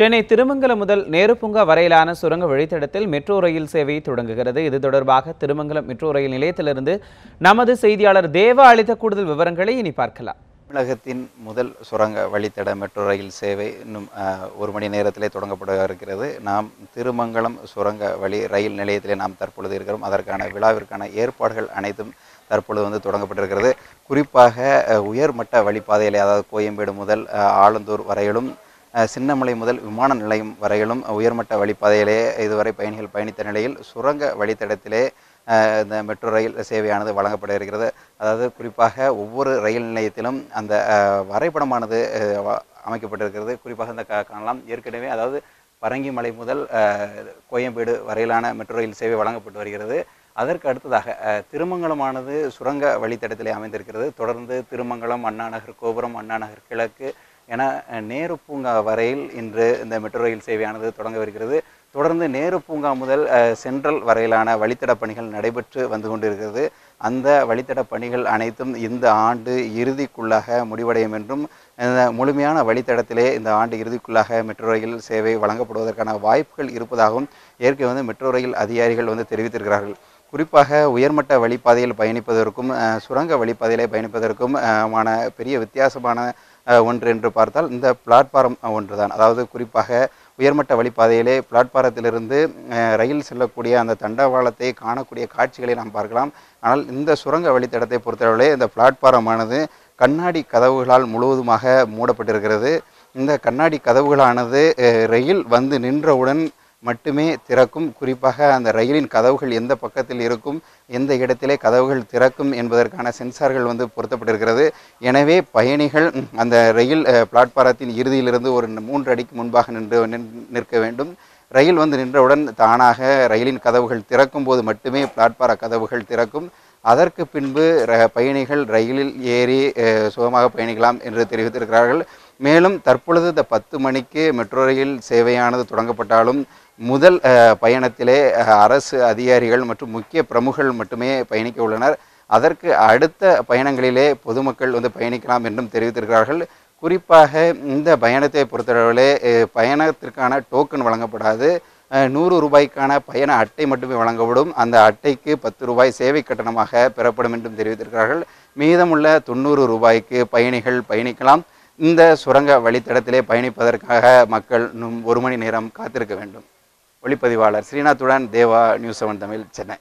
சென்னை திருமங்கலம் முதல் நேருப்பூங்கா வரையிலான சுரங்க வழித்தடத்தில் மெட்ரோ ரயில் சேவை தொடங்குகிறது. இது தொடர்பாக திருமங்கலம் மெட்ரோ ரயில் நிலையத்திலிருந்து நமது செய்தியாளர் தேவா அளித்த கூடுதல் விவரங்களை இனி பார்க்கலாம். தமிழகத்தின் முதல் சுரங்க வழித்தட மெட்ரோ ரயில் சேவை இன்னும் ஒரு மணி நேரத்திலே தொடங்கப்பட இருக்கிறது நாம் திருமங்கலம் சுரங்க வழி ரயில் நிலையத்திலே நாம் தற்பொழுது இருக்கிறோம். அதற்கான விழாவிற்கான ஏற்பாடுகள் அனைத்தும் தற்பொழுது வந்து தொடங்கப்பட்டிருக்கிறது. குறிப்பாக உயர்மட்ட வழிப்பாதையிலே அதாவது கோயம்பேடு முதல் ஆலந்தூர் வரையிலும் சின்னமலை முதல் விமான நிலையம் வரையிலும் உயர்மட்ட வழிப்பாதையிலே இதுவரை பயணிகள் பயணித்த நிலையில் சுரங்க வழித்தடத்திலே இந்த மெட்ரோ ரயில் சேவையானது வழங்கப்பட இருக்கிறது. அதாவது குறிப்பாக ஒவ்வொரு ரயில் நிலையத்திலும் அந்த வரைபடமானது அமைக்கப்பட்டிருக்கிறது. குறிப்பாக இந்த கா- காணலாம். ஏற்கனவே அதாவது பரங்கிமலை முதல் கோயம்பேடு வரையிலான மெட்ரோ ரயில் சேவை வழங்கப்பட்டு வருகிறது. அதற்கு அடுத்ததாக திருமங்கலமானது சுரங்க வழித்தடத்திலே அமைந்திருக்கிறது. தொடர்ந்து திருமங்கலம் அண்ணாநகர் கோபுரம் அண்ணாநகர் கிழக்கு என நேரு பூங்கா வரையில் இன்று இந்த மெட்ரோ ரயில் சேவையானது தொடங்கவிருக்கிறது தொடர்ந்து நேரு பூங்கா முதல் சென்ட்ரல் வரையிலான வழித்தட பணிகள் நடைபெற்று வந்து கொண்டிருக்கிறது. அந்த வழித்தட பணிகள் அனைத்தும் இந்த ஆண்டு இறுதிக்குள்ளாக முடிவடையும் என்றும் இந்த முழுமையான வழித்தடத்திலே இந்த ஆண்டு இறுதிக்குள்ளாக மெட்ரோ ரயில் சேவை வழங்கப்படுவதற்கான வாய்ப்புகள் இருப்பதாகவும் ஏற்கனவே வந்து மெட்ரோ ரயில் அதிகாரிகள் வந்து தெரிவித்திருக்கிறார்கள். குறிப்பாக உயர்மட்ட வழிப்பாதையில் பயணிப்பதற்கும் சுரங்க வழிப்பாதையிலே பயணிப்பதற்கும் மான பெரிய வித்தியாசமான ஒன்று என்று பார்த்தால் இந்த பிளாட்பாரம் ஒன்றுதான். அதாவது குறிப்பாக உயர்மட்ட வழிப்பாதையிலே பிளாட்பாரத்திலிருந்து ரயில் செல்லக்கூடிய அந்த தண்டவாளத்தை காணக்கூடிய காட்சிகளை நாம் பார்க்கலாம். ஆனால் இந்த சுரங்க வழித்தடத்தை பொறுத்தளவிலே இந்த பிளாட்பாரமானது கண்ணாடி கதவுகளால் முழுவதுமாக மூடப்பட்டிருக்கிறது. இந்த கண்ணாடி கதவுகளானது ரயில் வந்து நின்றவுடன் மட்டுமே திறக்கும். குறிப்பாக அந்த ரயிலின் கதவுகள் எந்த பக்கத்தில் இருக்கும் எந்த இடத்திலே கதவுகள் திறக்கும் என்பதற்கான சென்சார்கள் வந்து பொருத்தப்பட்டிருக்கிறது. எனவே பயணிகள் அந்த ரயில் பிளாட்பாரத்தின் இறுதியிலிருந்து ஒரு மூன்று அடிக்கு முன்பாக நின்று நின்- நிற்க வேண்டும். ரயில் வந்து நின்றவுடன் தானாக ரயிலின் கதவுகள் திறக்கும் போது மட்டுமே பிளாட்பார கதவுகள் திறக்கும். அதற்கு பின்பு ர- பயணிகள் ரயிலில் ஏறி சுகமாக பயணிக்கலாம் என்று தெரிவித்திருக்கிறார்கள். மேலும் தற்பொழுது இந்த பத்து மணிக்கு மெட்ரோ ரயில் சேவையானது தொடங்கப்பட்டாலும் முதல் பயணத்திலே அரசு அதிகாரிகள் மற்றும் முக்கிய பிரமுகர்கள் மட்டுமே பயணிக்க உள்ளனர். அதற்கு அடுத்த பயணங்களிலே பொதுமக்கள் வந்து பயணிக்கலாம் என்றும் தெரிவித்திருக்கிறார்கள். குறிப்பாக இந்த பயணத்தை பொறுத்தளவிலே பயணத்திற்கான டோக்கன் வழங்கப்படாது. நூறு ரூபாய்க்கான பயண அட்டை மட்டுமே வழங்கப்படும். அந்த அட்டைக்கு பத்து ரூபாய் சேவை கட்டணமாக பெறப்படும் என்றும் தெரிவித்திருக்கிறார்கள். மீதமுள்ள தொண்ணூறு ரூபாய்க்கு பயணிகள் பயணிக்கலாம். இந்த சுரங்க வழித்தடத்திலே பயணிப்பதற்காக மக்கள் இன்னும் ஒரு மணி நேரம் காத்திருக்க வேண்டும். ஒளிப்பதிவாளர் ஸ்ரீநாத்துடன் தேவா நியூஸ் செவன் தமிழ் சென்னை.